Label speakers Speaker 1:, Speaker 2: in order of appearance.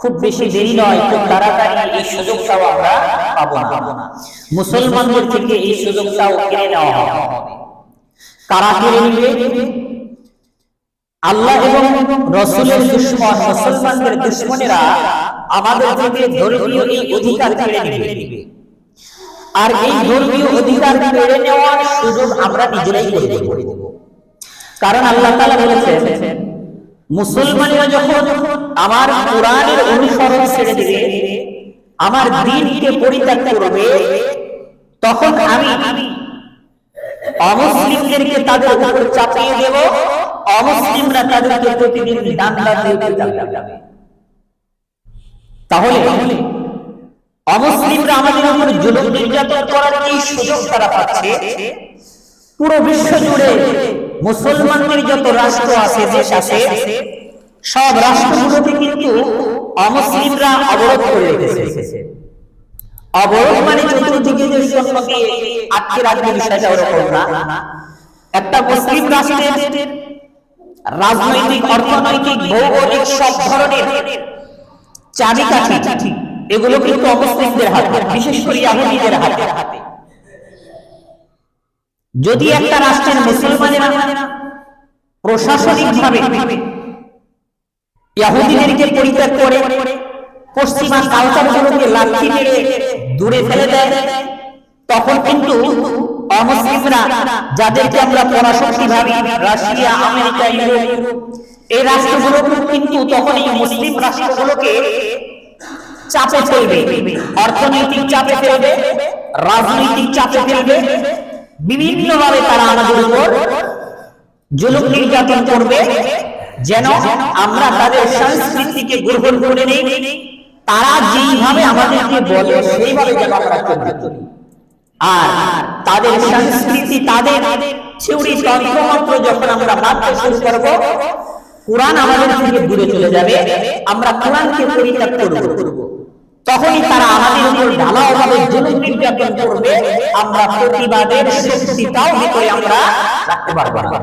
Speaker 1: খুব বেশি দেরি নয় খুব তাড়াতাড়ি এই সুযোগটাও আমরা পাবো না। মুসলমানদের থেকে এই সুযোগটাও কেড়ে নেওয়া হবে। কারা কেড়ে নিবে? আল্লাহ এবং রসুলের দুশ্মন মুসলমানদের দুশ্মনেরা আমাদের থেকে ধর্মীয় এই অধিকার কেড়ে নিবে। আর এই ধর্মীয় অধিকার কেড়ে নেওয়ার সুযোগ আমরা নিজেরাই করে দেব। কারণ আল্লাহ তাআলা বলেছেন মুসলমানেরা যখন আমার কোরআনের অনুসরণ ছেড়ে দিবে, আমার দিনকে পরিত্যাগ করবে, তখন আমি অমুসলিমদেরকে তাদের উপর চাপিয়ে দেব, অমুসলিমরা তাদেরকে প্রতিদিন ডান্ডা দিয়ে তাহলে অমুসলিমরা আমাদের উপর জুলুম নির্যাতন করার এই সুযোগ তারা পাচ্ছে? পুরো বিশ্ব জুড়ে মুসলমানদের যত রাষ্ট্র আছে, দেশ আছে, সব রাষ্ট্রগুলোতে কিন্তু অমুসলিমরা অবরোধ করে রেখেছে। অবরোধ মানে চতুর্দিকে সম্পর্কে আটকে রাখবে বিষয়টা ওরকম না। একটা মুসলিম রাষ্ট্রের রাজনৈতিক, অর্থনৈতিক, ভৌগোলিক সব ধরনের চাবিকাঠি, এগুলো কিন্তু অমুসলিমদের হাতে, বিশেষ করে ইয়াহুদীদের হাতে। যদি একটা রাষ্ট্রের মুসলমানেরা প্রশাসনিক ভাবে ইয়াহুদীদেরকে পরিত্যাগ করে পশ্চিমা কালচারগুলোকে লাঠি মেরে দূরে ফেলে দেয়, তখন কিন্তু অমুসলিমরা যাদেরকে আমরা পরাশক্তি ভাবি, রাশিয়া, আমেরিকা, ইউরোপ, এই রাষ্ট্রগুলো কিন্তু তখন এই মুসলিম রাষ্ট্রগুলোকে চাপে ফেলবে, অর্থনৈতিক চাপে ফেলবে, রাজনৈতিক চাপে ফেলবে বিভিন্ন ভাবে তারা আমাদের উপর জুলুম নির্যাতন করবে, যেন আমরা তাদের সংস্কৃতিকে গ্রহণ করে নেই। তারা যেইভাবে আমাদেরকে বলে, সেইভাবে যেন আমরা চলি। আর তাদের সংস্কৃতি, তাদের থিওরি তন্ত্রমন্ত্র যখন আমরা মানতে শুরু করব, কোরআন আমাদের থেকে দূরে চলে যাবে। আমরা কোরআনকে পরিত্যাগ করব। তখনই তারা আমাদের উপর ঢালাও ভাবে জুলুম নির্যাতন করবে। আমরা প্রতিবাদের শক্তিটাও ভিতরে আমরা রাখতে পারব না।